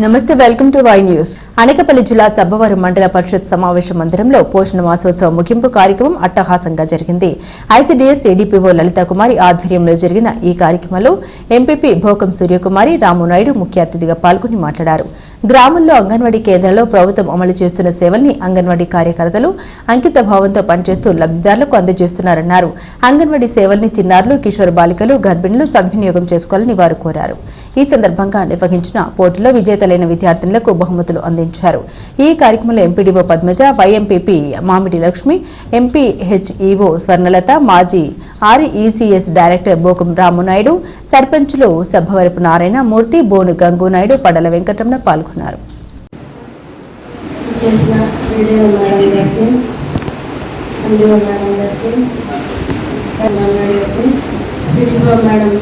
నమస్తే welcome to Y news. Anakapalli జిల్లా సబ్బవరం మండల పరిషత్ సమావేశ మందిరంలో పోషణ మాసోత్సవం ముగింపు కార్యక్రమం అట్టహాసంగా జరిగింది. ఐసీడీఎస్ ఏడీపీఓ లలిత కుమారి ఆధ్వర్యంలో జరిగిన ఈ కార్యక్రమంలో ఎంపీపీ భోకం సూర్యకుమారి రామునాయుడు ముఖ్య అతిథిగా పాల్గొని మాట్లాడారు. గ్రామంలో అంగన్వాడీ కేంద్రంలో ప్రభుత్వం అమలు చేస్తున్న సేవల్ని అంగన్వాడీ కార్యకర్తలు అంకిత భావంతో పనిచేస్తూ లబ్ధిదారులకు అందజేస్తున్నారన్నారు. అంగన్వాడీ సేవల్ని చిన్నారులు కిషోర్ బాలికలు గర్భిణులు సద్వినియోగం చేసుకోవాలని వారు కోరారు. ఈ సందర్భంగా నిర్వహించిన పోటీలో విజేతలైన విద్యార్థినులకు బహుమతులు అందించారు. ఈ కార్యక్రమంలో ఎంపీడీఓ పద్మజ వైఎంపీపీ మామిడి లక్ష్మి ఎంపీ హెచ్ఈఓ స్వర్ణలత మాజీ ఆర్ఈసీఎస్ డైరెక్టర్ బోకం రామునాయుడు సర్పంచులు సభవరపు నారాయణ మూర్తి బోను గంగునాయుడు పడల వెంకటరమణ పాల్గొన్నారు. చేసిన మేడం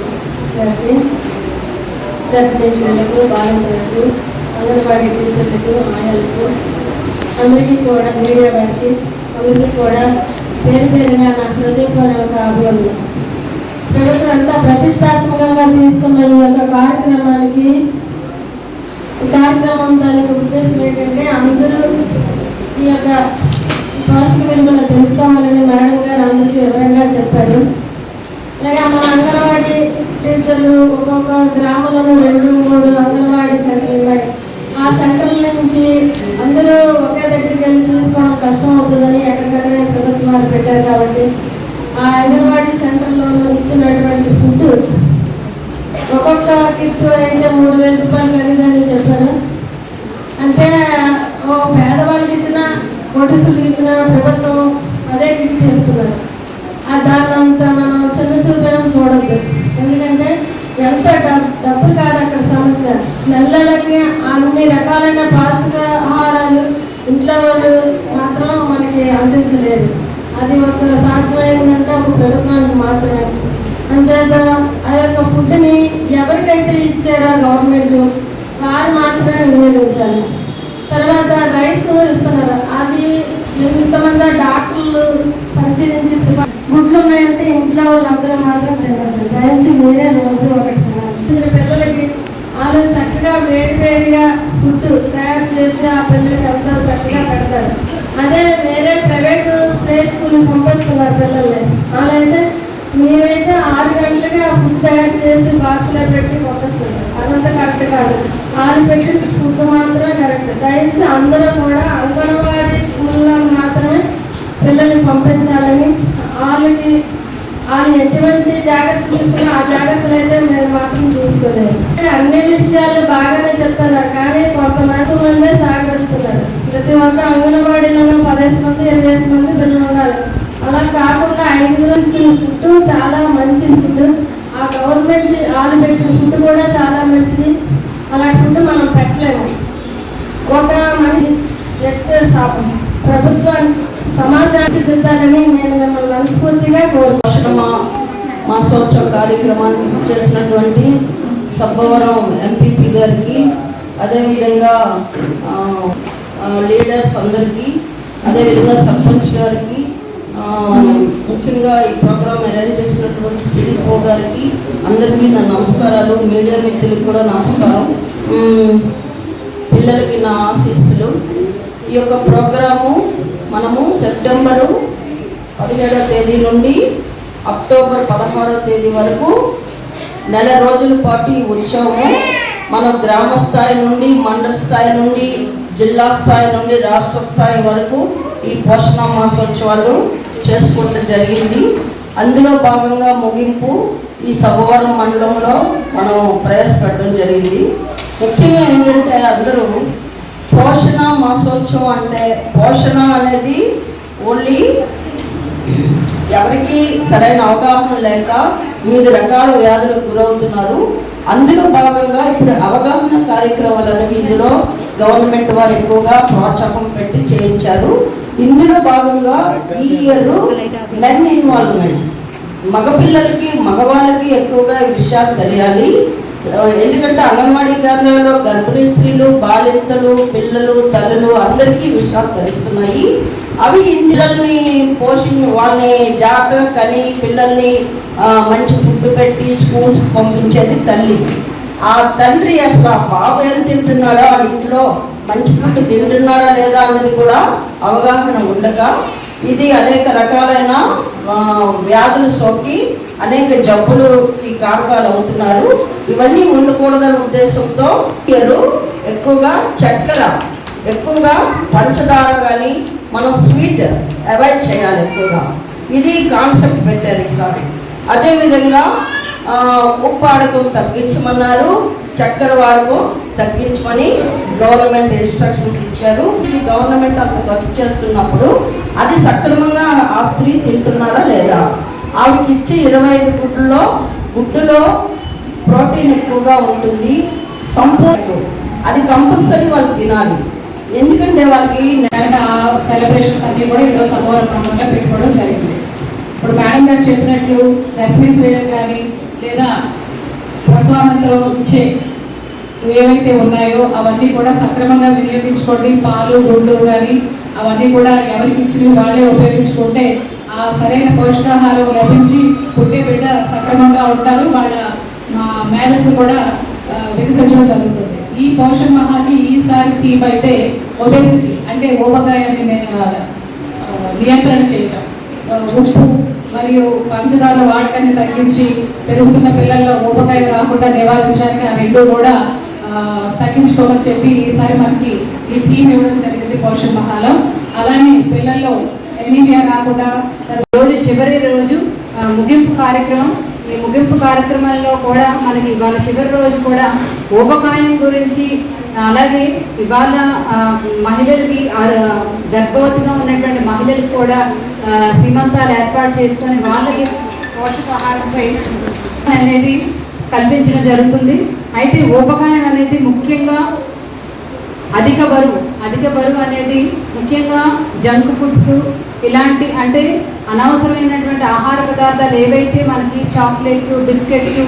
మేడం అంగన్వాడీ టీచర్లకు ఆయాలకు అందరికీ కూడా మీడియా వారికి అందరికీ కూడా పేరు పేరుగా నా హృదయపూర్వక అభినందన ప్రభుత్వం అంతా ప్రతిష్టాత్మకంగా తీసుకున్న ఈ యొక్క కార్యక్రమానికి కార్యక్రమం తాలూకు ఉద్దేశం ఏంటంటే అందరూ ఈ యొక్క పోషక విలువలు తెలుసుకోవాలని మేడం గారు అందరికీ వివరంగా చెప్పారు. అలాగే మన అంగన్వాడీ టీచర్లు ఒక్కొక్క గ్రామంలో రెండు మూడు అంగన్వాడీ సెంటర్లు ఉన్నాయి. ఆ సెంటర్ల నుంచి అందరూ ఒకే దగ్గరికి వెళ్ళి తీసుకోవడం కష్టం అవుతుందని ఎక్కడికక్కడే ప్రభుత్వం పెట్టారు కాబట్టి ఆ అంగన్వాడీ సెంటర్లో ఇచ్చినటువంటి ఫుడ్ ఒక్కొక్క కిట్ అయితే మూడు వేల రూపాయలు ఖరీదని చెప్పారు. అంటే ఓ పేదవాళ్ళకి ఇచ్చిన నోటీసులు ఇచ్చిన ప్రభుత్వం అదే గిఫ్ట్ చేస్తున్నారు. ఆ దాని అంత మనం చిన్న చూపడం చూడద్దు. ఎందుకంటే ఎంత డబ్బు కాదు అక్కడ సమస్య. నెలలకి అన్ని రకాలైన పాసిక ఆహారాలు ఇంట్లో వాళ్ళు మాత్రం మనకి అందించలేదు. అది ఒక సాధ్యమైందంటే ఒక ప్రభుత్వానికి మాత్రమే. అంచేత ఆ యొక్క ఫుడ్ని ఎవరికైతే ఇచ్చారో గవర్నమెంట్ వారు మాత్రమే వినియోగించాలి. తర్వాత రైస్ ఇస్తున్నారు అది ఎంతమంది డాక్టర్లు పరిశీలించి గుడ్లు ఉన్నాయంటే ఇంట్లో వాళ్ళందరూ మాత్రం తినద్దు దయించి మీరే రోజు ఒకటి పిల్లలకి వాళ్ళు చక్కగా వేడి వేడిగా ఫుడ్ తయారు చేసి ఆ పిల్లలకి అందరూ చక్కగా పెడతారు. అదే వేరే ప్రైవేట్ ప్లే స్కూల్ పంపిస్తున్నారు పిల్లల్ని. వాళ్ళైతే మీరైతే ఆరు గంటలకి ఆ ఫుడ్ తయారు చేసి బాక్స్లో పెట్టి పంపిస్తున్నారు అదంతా కరెక్ట్ కాదు. వాళ్ళు పెట్టిన స్కూల్కి మాత్రమే కరెక్ట్. దయచేసి అందరూ కూడా అంగన్వాడీ స్కూల్లో మాత్రమే పిల్లల్ని పంపించాలని వాళ్ళకి వాళ్ళు ఎటువంటి జాగ్రత్త తీసుకున్నా ఆ జాగ్రత్తలు అయితే మేము మాత్రం తీసుకోలేదు. అన్ని విషయాలు బాగానే చెప్తున్నారు కానీ కొంతమంది మందే సాగిస్తున్నారు ప్రతి ఒక్క అంగన్వాడీలోనూ పదేసి మంది ఇరవై మంది పిల్లలు ఉండాలి అలా కాకుండా ఐదుగురు ఇచ్చిన ఫుడ్ చాలా మంచి ఫుడ్ ఆ గవర్నమెంట్ ఫుడ్ కూడా చాలా మంచిది. అలాంటి ఫుడ్ మనం పెట్టలేము. ఒక మనిషి నెక్స్ట్ స్థాపన ప్రభుత్వాన్ని సమాచారం దిద్దాలని నేను మిమ్మల్ని మనస్ఫూర్తిగా కోరుకుంటున్నాను. మా మా- మాసోత్సవ కార్యక్రమాన్ని చేసినటువంటి సబ్బవరం ఎంపీపీ గారికి అదేవిధంగా లీడర్స్ అందరికీ అదేవిధంగా సర్పంచ్ గారికి ముఖ్యంగా ఈ ప్రోగ్రామ్ అరేంజ్ చేసినటువంటి సిడిపో గారికి అందరికీ నా నమస్కారాలు మీడియా మిత్రులకు కూడా నమస్కారం. పిల్లలకి నా ఆశీస్సులు. ఈ యొక్క ప్రోగ్రాము మనము సెప్టెంబరు పదిహేడవ తేదీ నుండి అక్టోబర్ పదహారవ తేదీ వరకు నెల రోజుల పాటు ఈ ఉత్సవము మన గ్రామ స్థాయి నుండి మండల స్థాయి నుండి జిల్లా స్థాయి నుండి రాష్ట్ర స్థాయి వరకు ఈ పోషణ మాసోత్సవాలు చేసుకోవడం జరిగింది. అందులో భాగంగా ముగింపు ఈ సభవరం మండలంలో మనం ప్రవేశపెట్టడం జరిగింది. ముఖ్యంగా ఏంటంటే అందరూ పోషణ మాసోత్సవం అంటే పోషణ అనేది ఓన్లీ ఎవరికి సరైన అవగాహన లేక వివిధ రకాల వ్యాధులకు గురవుతున్నారు. అందులో భాగంగా ఇప్పుడు అవగాహన కార్యక్రమాలు అనేవి ఇందులో గవర్నమెంట్ వారు ఎక్కువగా ప్రోత్సాహం పెట్టి చేయించారు. ఇందులో భాగంగా ఈ ఇయర్ మెన్ ఇన్వాల్వ్మెంట్ మగపిల్లలకి మగవాళ్ళకి ఎక్కువగా ఈ విషయాలు తెలియాలి. ఎందుకంటే అంగన్వాడీ కేంద్రాల్లో గర్భిణీ స్త్రీలు బాలింతలు పిల్లలు తల్లులు అందరికీ ఈ విషయాలు తెలుస్తున్నాయి. అవి పిల్లల్ని పోషి వాళ్ళని జాగ్రత్తగా కని పిల్లల్ని మంచి ఫుడ్ పెట్టి స్కూల్స్కి పంపించేది తల్లి. ఆ తండ్రి అసలు ఆ బాబు ఏం తింటున్నాడో ఆ ఇంట్లో మంచి ఫుడ్ తింటున్నారా లేదా అన్నది కూడా అవగాహన ఉండగా ఇది అనేక రకాలైన వ్యాధులు సోకి అనేక జబ్బులుకి కారకాలు అవుతున్నారు. ఇవన్నీ ఉండకూడదనే ఉద్దేశంతో వీరు ఎక్కువగా చక్కెర ఎక్కువగా పంచదార కానీ మనం స్వీట్ అవాయిడ్ చేయాలి ఎక్కువగా. ఇది కాన్సెప్ట్ పెట్టారు ఈసారి. అదేవిధంగా ఉప్పు వాడకం తగ్గించమన్నారు చక్కెర వాడకం తగ్గించమని గవర్నమెంట్ ఇన్స్ట్రక్షన్స్ ఇచ్చారు. ఈ గవర్నమెంట్ అంత ఖర్చు చేస్తున్నప్పుడు అది సక్రమంగా ఆ స్త్రీ తింటున్నారా లేదా? ఆవిడకి ఇచ్చే ఇరవై ఐదు గుడ్లలో గుడ్డులో ప్రోటీన్ ఎక్కువగా ఉంటుంది. సంపూర్ణ అది కంపల్సరీ వాళ్ళు తినాలి. ఎందుకంటే వాళ్ళకి కనుక సెలబ్రేషన్స్ అన్ని కూడా ఈరోజు సభవరం క్రమంలో పెట్టుకోవడం జరిగింది. ఇప్పుడు మేడం గారు చెప్పినట్లు గర్భిణీ స్త్రీలకు కానీ లేదా ప్రసవానంతరం వచ్చే ఏవైతే ఉన్నాయో అవన్నీ కూడా సక్రమంగా వినియోగించుకోండి. పాలు గుండు కానీ అవన్నీ కూడా ఎవరికి ఇచ్చినవి వాళ్ళే ఉపయోగించుకుంటే ఆ సరైన పోషకాహారం లభించి పుట్టే బిడ్డ సక్రమంగా ఉంటారు. వాళ్ళ మా మేధస్సు కూడా వికసించడం జరుగుతుంది. ఈ పోషణ మహాకి ఈసారి థీమ్ అయితే ఒబేసిటీ అంటే ఓబకాయాన్ని నియంత్రణ చేయటం. ఉప్పు మరియు పంచదార వాడకాన్ని తగ్గించి పెరుగుతున్న పిల్లల్లో ఊపకాయ రాకుండా నివారించడానికి ఆ రెండు కూడా తగ్గించుకోమని చెప్పి ఈసారి మనకి ఈ థీమ్ ఇవ్వడం జరిగింది పోషణ మహాలో. అలానే పిల్లల్లో ఎనీమియా రాకుండా రోజు చివరి రోజు ముగింపు కార్యక్రమం. ఈ ముగింపు కార్యక్రమంలో కూడా మనకి వాళ్ళ చివరి రోజు కూడా ఊపకాయం గురించి అలాగే ఇవాళ మహిళలకి ఆ, గర్భవతిగా ఉన్నటువంటి మహిళలకు కూడా సీమంతాలు ఏర్పాటు చేసుకొని వాళ్ళకి పోషకాహారంపై అనేది కల్పించడం జరుగుతుంది. అయితే ఊపకాయం అనేది ముఖ్యంగా అధిక బరువు అధిక బరువు అనేది ముఖ్యంగా జంక్ ఫుడ్స్ ఇలాంటి అంటే అనవసరమైనటువంటి ఆహార పదార్థాలు ఏవైతే మనకి చాక్లెట్స్ బిస్కెట్స్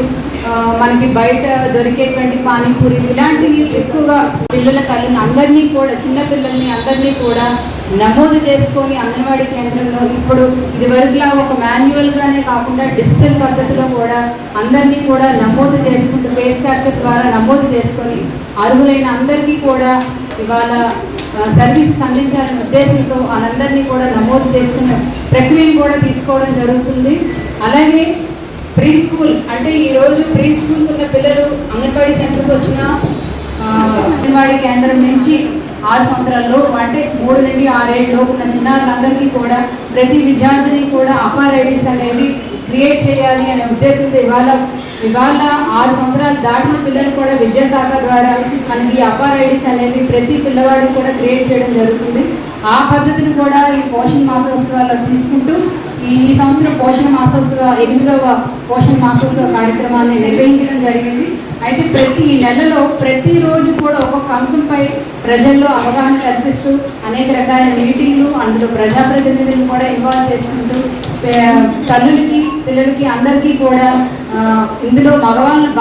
మనకి బయట దొరికేటువంటి పానీపూరి ఇలాంటివి ఎక్కువగా పిల్లల తల్లిని అందరినీ కూడా చిన్నపిల్లల్ని అందరినీ కూడా నమోదు చేసుకొని అంగన్వాడీ కేంద్రంలో ఇప్పుడు ఇది వరకులా ఒక మాన్యువల్గానే కాకుండా డిజిటల్ పద్ధతిలో కూడా అందరినీ కూడా నమోదు చేసుకుంటూ ఫేస్ క్యాప్చర్ ద్వారా నమోదు చేసుకొని అర్హులైన అందరికీ కూడా ఇవాళ సర్వీసెస్ అందించాలనే ఉద్దేశంతో వాళ్ళందరినీ కూడా నమోదు చేసుకునే ప్రక్రియను కూడా తీసుకోవడం జరుగుతుంది. అలాగే అంటే ఈరోజు ప్రీ స్కూల్ ఉన్న పిల్లలు అంగన్వాడీ సెంటర్కి వచ్చిన అంగన్వాడీ కేంద్రం నుంచి ఆరు సంవత్సరాల్లో అంటే మూడు నుండి ఆరేళ్ళు ఉన్న చిన్నారులందరికీ కూడా ప్రతి విద్యార్థిని కూడా అపార్ ఐడీస్ అనేది క్రియేట్ చేయాలి అనే ఉద్దేశంతో ఇవాళ ఇవాళ ఆరు సంవత్సరాలు దాటిన పిల్లలు కూడా విద్యాశాఖ ద్వారా మనకి ఈ అపార్ ఐడీస్ అనేవి ప్రతి పిల్లవాడికి కూడా క్రియేట్ చేయడం జరుగుతుంది. ఆ పద్ధతిని కూడా ఈ పోషణ మాసోత్సవాల్లో తీసుకుంటూ ఈ సంవత్సరం పోషణ మాసోత్సవ ఎనిమిదవ పోషణ మాసోత్సవ కార్యక్రమాన్ని నిర్వహించడం జరిగింది. అయితే ప్రతి ఈ నెలలో ప్రతిరోజు కూడా ఒక్కొక్క అంశంపై ప్రజల్లో అవగాహన కల్పిస్తూ అనేక రకాల మీటింగ్లు అందులో ప్రజాప్రతినిధులను కూడా ఇన్వాల్వ్ చేసుకుంటూ తల్లులకి పిల్లలకి అందరికీ కూడా ఇందులో మగవాళ్ళని